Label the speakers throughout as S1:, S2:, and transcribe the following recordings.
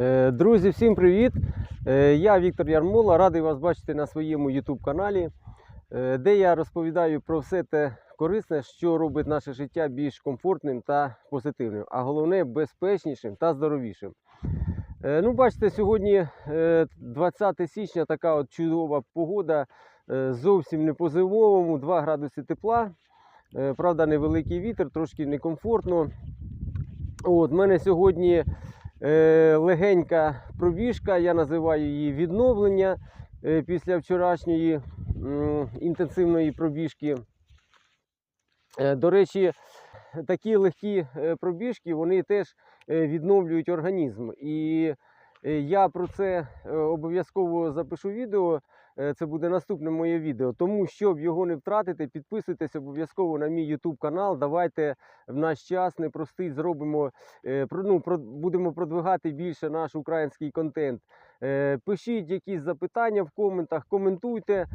S1: Е, Друзі, всім привіт! Е, Я Віктор Ярмола, радий вас бачити на своєму YouTube каналі, е, де я розповідаю про все те корисне, що робить наше життя більш комфортним та позитивним, а головне безпечнішим та здоровішим. Ну, бачите, сьогодні е, 20 січня така от чудова погода, зовсім не по зимовому, 2 градуси тепла. Правда, невеликий вітер, трошки некомфортно. От, мене сьогодні легенька пробіжка, я називаю її відновлення е, після вчорашньої інтенсивної пробіжки. Е, до речі, такі легкі е, пробіжки вони теж е, відновлюють організм. І е, я про це е, обов'язково запишу відео. Е, Це буде наступне моє відео. Тому, щоб його не втратити, підписуйтесь обов'язково на мій YouTube канал. Давайте в наш час непростий зробимо, е, ну, будемо продвигати більше наш український контент. Е, Пишіть якісь запитання в коментах, коментуйте,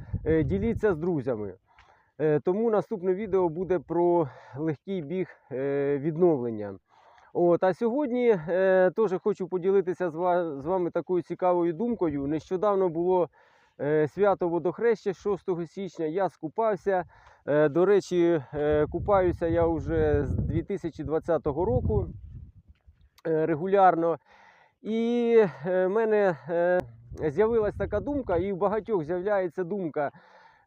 S1: діліться з друзями. Тому наступне відео буде про легкий біг відновлення. От, а сьогодні е, теж хочу поділитися з, ва- з вами такою цікавою думкою. Нещодавно було свято водохреща 6 січня. Я скупався. Е, до речі, е, купаюся я вже з 2020 року е, регулярно. І е, в мене е, з'явилася така думка, і в багатьох з'являється думка.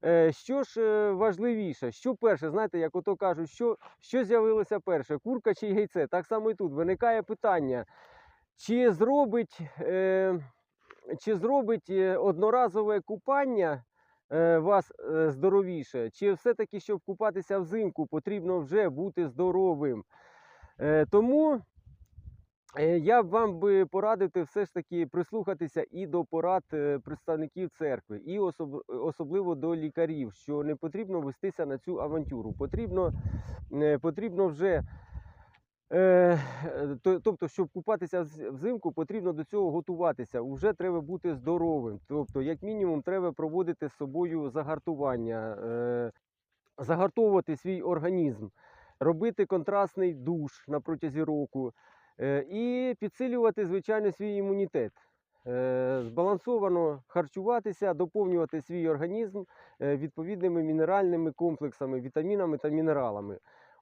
S1: е, Що ж е, важливіше, що перше, знаєте, як ото кажуть, що, що з'явилося перше, курка чи яйце? Так само і тут виникає питання, чи зробить, е, чи зробить е, одноразове купання е, вас е, здоровіше, чи все-таки, щоб купатися взимку, потрібно вже бути здоровим. Тому Я б вам би порадив все ж таки прислухатися і до порад представників церкви, і особ- особливо до лікарів, що не потрібно вестися на цю авантюру. Потрібно, потрібно вже, тобто, щоб купатися взимку, потрібно до цього готуватися. Уже треба бути здоровим. Тобто, як мінімум, треба проводити з собою загартування, е, загартовувати свій організм, робити контрастний душ на протязі року. Е, І підсилювати, звичайно, свій імунітет. Е, Збалансовано харчуватися, доповнювати свій організм е, відповідними мінеральними комплексами, вітамінами та мінералами.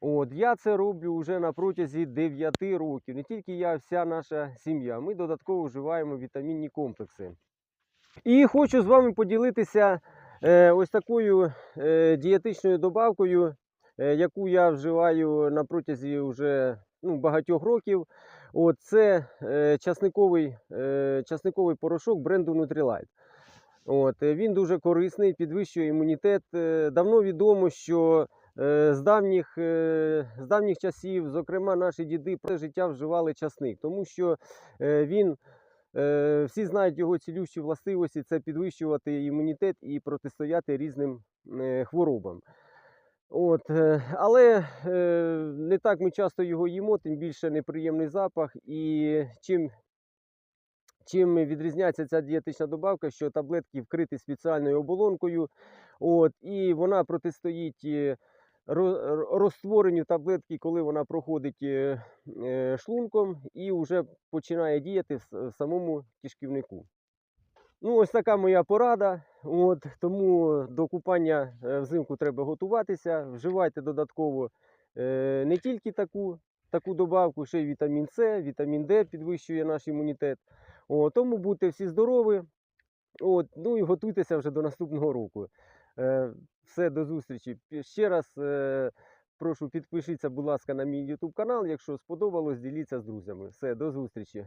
S1: От, я це роблю вже на протязі 9 років. Не тільки я, вся наша сім'я. Ми додатково вживаємо вітамінні комплекси. І хочу з вами поділитися е, ось такою е, дієтичною добавкою, е, яку я вживаю на протязі вже ну, багатьох років. От це е, часниковий, е, часниковий порошок бренду Nutrilite. От, е, він дуже корисний, підвищує імунітет. Е, Давно відомо, що з давніх, е, з давніх часів, зокрема, наші діди про життя вживали часник, тому що е, він, е, всі знають його цілющі властивості це підвищувати імунітет і протистояти різним е, хворобам. От, е, але е, не так ми часто його їмо, тим більше неприємний запах. І чим, чим відрізняється ця дієтична добавка, що таблетки вкриті спеціальною оболонкою, от, і вона протистоїть е, ро- ро- розтворенню таблетки, коли вона проходить е, е, шлунком і вже починає діяти в самому кишківнику. Ну, ось така моя порада. От, тому до купання е, взимку треба готуватися. Вживайте додатково не тільки таку, таку добавку, ще й вітамін С, вітамін Д підвищує наш імунітет. О, тому будьте всі здорові. От, ну і готуйтеся вже до наступного року. Все, до зустрічі. Ще раз е, прошу підпишіться, будь ласка, на мій YouTube канал. Якщо сподобалось, діліться з друзями. Все, до зустрічі.